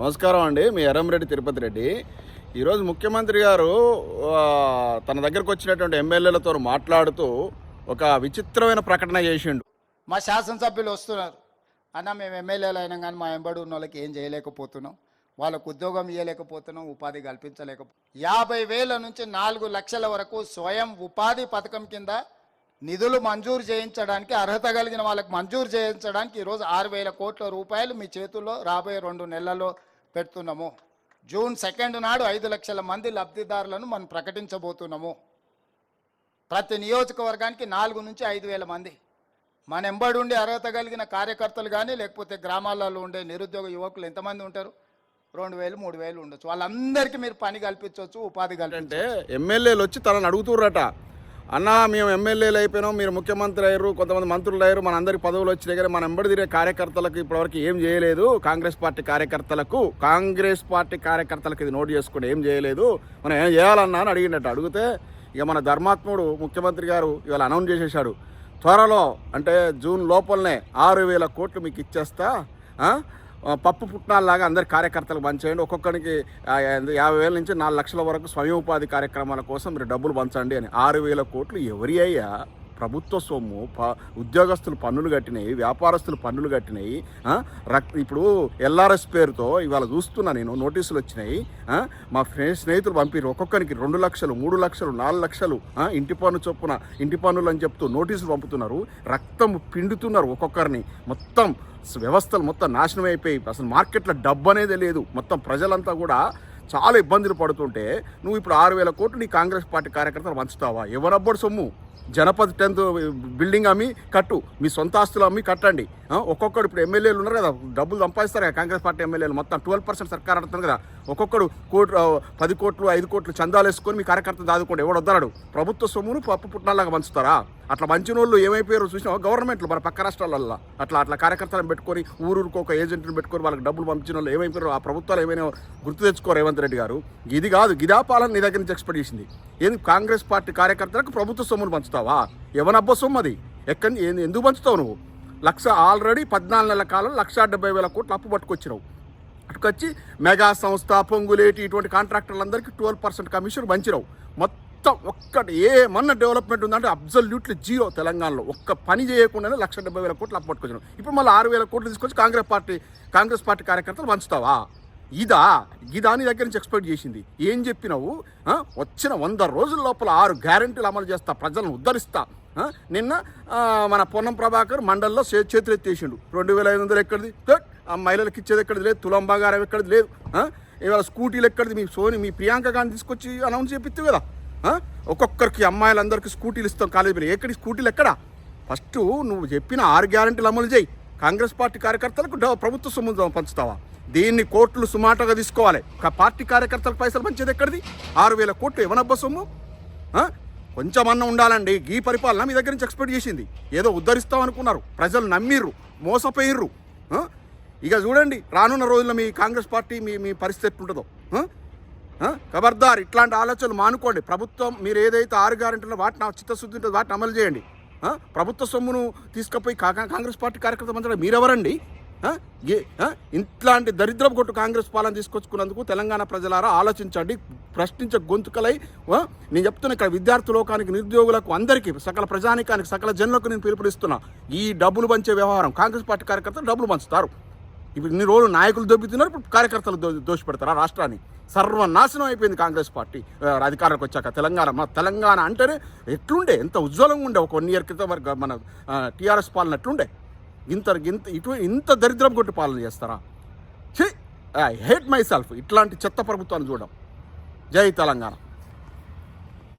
నమస్కారం అండి. మీ ఎర్రంరెడ్డి తిరుపతి రెడ్డి. ఈరోజు ముఖ్యమంత్రి గారు తన దగ్గరకు వచ్చినటువంటి ఎమ్మెల్యేలతో మాట్లాడుతూ ఒక విచిత్రమైన ప్రకటన చేసిండు. మా శాసనసభ్యులు వస్తున్నారు. అన్న మేము ఎమ్మెల్యేలు అయినా కానీ మా ఎంబడి ఉన్న వాళ్ళకి ఏం చేయలేకపోతున్నాం. వాళ్ళకు ఉద్యోగం ఇవ్వలేకపోతున్నాం ఉపాధి కల్పించలేకపో యాభై వేల నుంచి నాలుగు లక్షల వరకు స్వయం ఉపాధి పథకం కింద నిధులు మంజూరు చేయించడానికి అర్హత కలిగిన వాళ్ళకి మంజూరు చేయించడానికి ఈరోజు ఆరు వేల కోట్ల రూపాయలు మీ చేతుల్లో రాబోయే రెండు నెలల్లో పెడుతున్నాము. జూన్ సెకండ్ నాడు ఐదు లక్షల మంది లబ్ధిదారులను మనం ప్రకటించబోతున్నాము. ప్రతి నియోజకవర్గానికి నాలుగు నుంచి ఐదు వేల మంది. మన ఎంబడి ఉండే అర్హత కలిగిన కార్యకర్తలు కానీ లేకపోతే గ్రామాలలో ఉండే నిరుద్యోగ యువకులు ఎంతమంది ఉంటారు? రెండు వేలు మూడు వేలు ఉండొచ్చు. వాళ్ళందరికీ మీరు పని కల్పించవచ్చు ఉపాధి అంటే ఎమ్మెల్యేలు వచ్చి తనని అడుగుతుర్రట. అన్న మేము ఎమ్మెల్యేలు అయిపోయినాం మీరు ముఖ్యమంత్రి అయ్యారు కొంతమంది మంత్రులు అయ్యారు మన అందరికి పదవులు వచ్చినాయి కానీ మన ఎంబడి తిరిగే కార్యకర్తలకు ఇప్పటివరకు ఏం చేయలేదు. కాంగ్రెస్ పార్టీ కార్యకర్తలకు కాంగ్రెస్ పార్టీ కార్యకర్తలకు ఇది నోట్ చేసుకుని ఏం చేయలేదు. మనం ఏం చేయాలన్నా అని అడిగినట్టు అడిగితే ఇక మన ధర్మాత్ముడు ముఖ్యమంత్రి గారు ఇవాళ అనౌన్స్ చేసేసాడు త్వరలో అంటే జూన్ లోపలనే ఆరు వేల కోట్లు మీకు ఇచ్చేస్తా పప్పు పుట్నాల్లాగా అందరి కార్యకర్తలకు పంచేయండి. ఒక్కొక్కరికి యాభై వేల నుంచి నాలుగు లక్షల వరకు స్వయం ఉపాధి కార్యక్రమాల కోసం మీరు డబ్బులు పంచండి అని. ఆరు వేల కోట్లు ఎవరి అయ్యా? ప్రభుత్వ సొమ్ము ప ఉద్యోగస్తులు పన్నులు కట్టినాయి వ్యాపారస్తులు పన్నులు కట్టినాయి ఇప్పుడు ఎల్ఆర్ఎస్ పేరుతో ఇవాళ చూస్తున్నా నేను నోటీసులు వచ్చినాయి మా ఫ్రెండ్ స్నేహితులు పంపిరు ఒక్కొక్కరికి రెండు లక్షలు మూడు లక్షలు నాలుగు లక్షలు ఇంటి పన్ను చొప్పున ఇంటి పన్నులు అని చెప్తూ నోటీసులు పంపుతున్నారు రక్తం పిండుతున్నారు ఒక్కొక్కరిని మొత్తం వ్యవస్థలు మొత్తం నాశనం అయిపోయి అసలు మార్కెట్లో డబ్బు అనేది లేదు మొత్తం ప్రజలంతా కూడా చాలా ఇబ్బందులు పడుతుంటే నువ్వు ఇప్పుడు ఆరు వేల కోట్లు నీ కాంగ్రెస్ పార్టీ కార్యకర్తలు వంచుతావా ఎవరబ్బడు సొమ్ము? జనపద టెన్త్ బిల్డింగ్ అమ్మి కట్టు మీ సొంత ఆస్తులు అమ్మి కట్టండి. ఒక్కొక్కడు ఇప్పుడు ఎమ్మెల్యేలు ఉన్నారు కదా డబ్బులు సంపాదిస్తారు కదా కాంగ్రెస్ పార్టీ ఎమ్మెల్యేలు మొత్తం ట్వెల్వ్ పర్సెంట్ సర్కార్ ఆడుతుంది కదా. ఒక్కొక్కడు కోట్ పది కోట్లు ఐదు కోట్లు చందాలు వేసుకొని మీ కార్యకర్త దాదుకోండి. ఎవడు వద్దన్నాడు ప్రభుత్వ సొమ్మును పప్పు పుట్టినలాగా పంచుతారా? అట్లా మంచి వాళ్ళు ఏమైపోయారో చూసినా గవర్నమెంట్లు మన పక్క రాష్ట్రాలల్లో. అట్లా అట్లా కార్యకర్తలను పెట్టుకొని ఊరూరుకు ఒక ఏజెంట్ని పెట్టుకొని వాళ్ళకి డబ్బులు పంపించిన వాళ్ళు ఏమైపోయారో ఆ ప్రభుత్వాలు ఏమైనా గుర్తు తెచ్చుకో రేవంత్ రెడ్డి గారు? ఇది కాదు గిదా పాలన నీ దగ్గర నుంచి ఎక్స్పెక్ట్ చేసింది. ఏంది కాంగ్రెస్ పార్టీ కార్యకర్తలకు ప్రభుత్వ సొమ్మును పంచుతావా? ఎవనబ్బ సొమ్ము అది. ఎక్కడి ఏంది ఎందుకు పంచుతావు నువ్వు? లక్ష ఆల్రెడీ పద్నాలుగు నెలల కాలం లక్ష డెబ్బై వేల కోట్లు అప్పు పట్టుకొచ్చినావు. వచ్చి మెగా సంస్థ పొంగులేటి ఇటువంటి కాంట్రాక్టర్లందరికీ ట్వెల్వ్ పర్సెంట్ కమిషన్ వంచిరావు మొత్తం ఒక్కటి ఏమన్నా డెవలప్మెంట్ ఉందంటే అబ్జల్యూట్లీ జీరో తెలంగాణలో. ఒక్క పని చేయకుండానే లక్ష డెబ్బై వేల కోట్లు అప్పట్టుకొచ్చాను ఇప్పుడు మళ్ళీ ఆరు వేల కోట్లు తీసుకొచ్చి కాంగ్రెస్ పార్టీ కాంగ్రెస్ పార్టీ కార్యకర్తలు వంచుతావా ఇదా? ఇదా నీ దగ్గర నుంచి ఎక్స్పెక్ట్ చేసింది. ఏం చెప్పినావు? వచ్చిన వంద రోజుల లోపల ఆరు గ్యారెంటీలు అమలు చేస్తా ప్రజలను ఉద్ధరిస్తా. నిన్న మన పొన్నం ప్రభాకర్ మండల్లో చే చేతులు ఎత్తేసిండు రెండు వేల ఐదు వందలు ఎక్కడిది? ఆ మహిళలకు ఇచ్చేది ఎక్కడిది లేదు తులం బంగారం ఎక్కడిది లేదు ఇవాళ స్కూటీలు ఎక్కడిది? మీ సోని మీ ప్రియాంక గాంధీ తీసుకొచ్చి అనౌన్స్ చేపిస్తుంది కదా ఒక్కొక్కరికి అమ్మాయిలందరికీ స్కూటీలు ఇస్తాం కాలేజీ ఎక్కడి స్కూటీలు ఎక్కడా? ఫస్ట్ నువ్వు చెప్పిన ఆరు గ్యారెంటీలు అమలు చేయి. కాంగ్రెస్ పార్టీ కార్యకర్తలకు ప్రభుత్వ సొమ్ము పంచుతావా? దీన్ని కోర్టులు సుమాటగా తీసుకోవాలి. పార్టీ కార్యకర్తలకు పైసలు పంచేది ఎక్కడిది? ఆరు వేల కోట్లు ఎవనబ్బ సొమ్ము కొంచెం అన్న ఉండాలండి. ఈ పరిపాలన మీ దగ్గర నుంచి ఎక్స్పెక్ట్ చేసింది. ఏదో ఉద్ధరిస్తాం అనుకున్నారు. ప్రజలు నమ్మిర్రు మోసపోయిర్రు ఇక చూడండి రానున్న రోజుల్లో మీ కాంగ్రెస్ పార్టీ మీ మీ పరిస్థితి ఎట్లుంటుందో. ఖబర్దార్ ఇట్లాంటి ఆలోచనలు మానుకోండి. ప్రభుత్వం మీరు ఏదైతే ఆరు గ్యారెంటీలో వాటిని చిత్తశుద్ధి ఉంటుందో వాటిని అమలు చేయండి. ప్రభుత్వ సొమ్మును తీసుకుపోయి కాంగ్రెస్ పార్టీ కార్యకర్త మంత్రి మీరెవరండి? ఏ ఇట్లాంటి దరిద్రపు కొట్టు కాంగ్రెస్ పాలన తీసుకొచ్చుకున్నందుకు తెలంగాణ ప్రజలారా ఆలోచించండి ప్రశ్నించే గొంతుకలై నేను చెప్తున్నా ఇక్కడ విద్యార్థి లోకానికి నిరుద్యోగులకు అందరికీ సకల ప్రజానికానికి సకల జనులకు నేను పిలుపునిస్తున్నా. ఈ డబ్బులు పంచే వ్యవహారం కాంగ్రెస్ పార్టీ కార్యకర్తలు డబ్బులు పంచుతారు. ఇప్పుడు ఇన్ని రోజులు నాయకులు దొబ్బుతున్నారు ఇప్పుడు కార్యకర్తలు దో దోషి పెడతారు ఆ రాష్ట్రాన్ని. సర్వనాశనం అయిపోయింది కాంగ్రెస్ పార్టీ. అధికారులకు అధికారంలోకి వచ్చాక తెలంగాణ. మా తెలంగాణ అంటేనే ఎట్లుండే? ఎంత ఉజ్వలంగా ఉండే? ఒక వన్ ఇయర్ క్రితం వరకు మన టీఆర్ఎస్ పాలన ఎట్లుండే? ఇంత ఇంత ఇటు ఇంత దరిద్రం కొట్టి పాలన చేస్తారా? ఛీ! I hate myself. ఇట్లాంటి చెత్త ప్రభుత్వాన్ని చూడడం. జై తెలంగాణ.